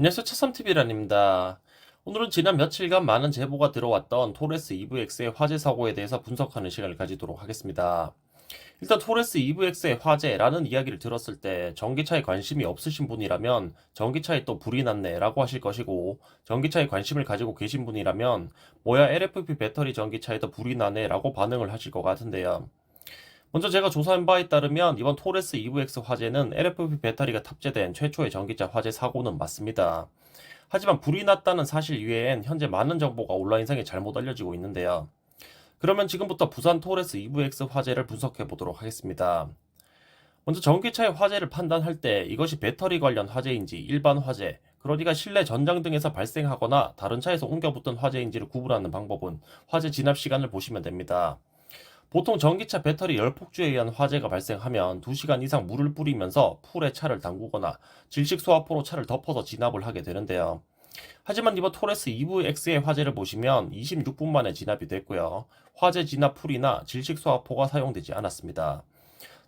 안녕하세요. 차삼TV란입니다. 오늘은 지난 며칠간 많은 제보가 들어왔던 토레스 EVX의 화재 사고에 대해서 분석하는 시간을 가지도록 하겠습니다. 일단 토레스 EVX의 화재라는 이야기를 들었을 때 전기차에 관심이 없으신 분이라면 전기차에 또 불이 났네 라고 하실 것이고 전기차에 관심을 가지고 계신 분이라면 뭐야 LFP 배터리 전기차에도 불이 나네 라고 반응을 하실 것 같은데요. 먼저 제가 조사한 바에 따르면 이번 토레스 EVX 화재는 LFP 배터리가 탑재된 최초의 전기차 화재 사고는 맞습니다. 하지만 불이 났다는 사실 이외엔 현재 많은 정보가 온라인상에 잘못 알려지고 있는데요. 그러면 지금부터 부산 토레스 EVX 화재를 분석해 보도록 하겠습니다. 먼저 전기차의 화재를 판단할 때 이것이 배터리 관련 화재인지 일반 화재, 그러니까 실내 전장 등에서 발생하거나 다른 차에서 옮겨 붙은 화재인지를 구분하는 방법은 화재 진압 시간을 보시면 됩니다. 보통 전기차 배터리 열폭주에 의한 화재가 발생하면 2시간 이상 물을 뿌리면서 풀에 차를 담그거나 질식 소화포로 차를 덮어서 진압을 하게 되는데요. 하지만 이번 토레스 EVX의 화재를 보시면 26분 만에 진압이 됐고요. 화재 진압 풀이나 질식 소화포가 사용되지 않았습니다.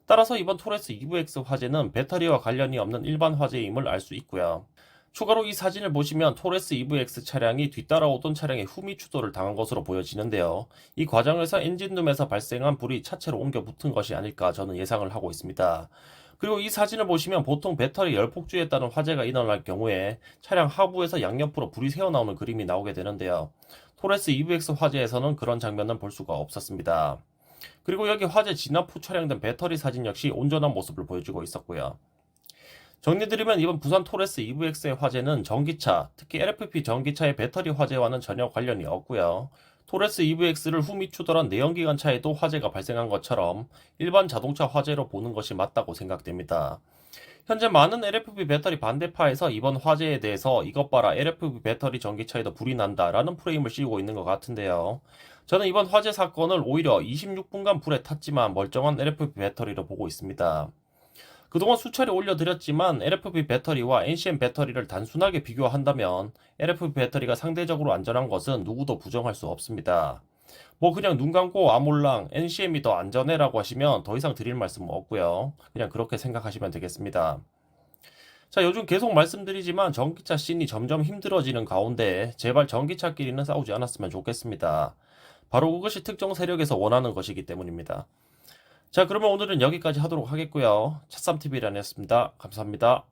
따라서 이번 토레스 EVX 화재는 배터리와 관련이 없는 일반 화재임을 알 수 있고요. 추가로 이 사진을 보시면 토레스 EVX 차량이 뒤따라오던 차량에 후미 추돌을 당한 것으로 보여지는데요. 이 과정에서 엔진룸에서 발생한 불이 차체로 옮겨 붙은 것이 아닐까 저는 예상을 하고 있습니다. 그리고 이 사진을 보시면 보통 배터리 열폭주에 따른 화재가 일어날 경우에 차량 하부에서 양옆으로 불이 새어나오는 그림이 나오게 되는데요. 토레스 EVX 화재에서는 그런 장면은 볼 수가 없었습니다. 그리고 여기 화재 진압 후 촬영된 배터리 사진 역시 온전한 모습을 보여주고 있었고요. 정리드리면 이번 부산 토레스 EVX의 화재는 전기차, 특히 LFP 전기차의 배터리 화재와는 전혀 관련이 없고요. 토레스 EVX를 후미 추돌한 내연기관 차에도 화재가 발생한 것처럼 일반 자동차 화재로 보는 것이 맞다고 생각됩니다. 현재 많은 LFP 배터리 반대파에서 이번 화재에 대해서 이것 봐라 LFP 배터리 전기차에도 불이 난다라는 프레임을 씌우고 있는 것 같은데요. 저는 이번 화재 사건을 오히려 26분간 불에 탔지만 멀쩡한 LFP 배터리로 보고 있습니다. 그동안 수차례 올려드렸지만 LFP 배터리와 NCM 배터리를 단순하게 비교한다면 LFP 배터리가 상대적으로 안전한 것은 누구도 부정할 수 없습니다. 뭐 그냥 눈 감고 아몰랑 NCM이 더 안전해라고 하시면 더 이상 드릴 말씀은 없고요. 그냥 그렇게 생각하시면 되겠습니다. 자, 요즘 계속 말씀드리지만 전기차 씬이 점점 힘들어지는 가운데 제발 전기차끼리는 싸우지 않았으면 좋겠습니다. 바로 그것이 특정 세력에서 원하는 것이기 때문입니다. 자, 그러면 오늘은 여기까지 하도록 하겠고요. 찻삼TV란이었습니다. 감사합니다.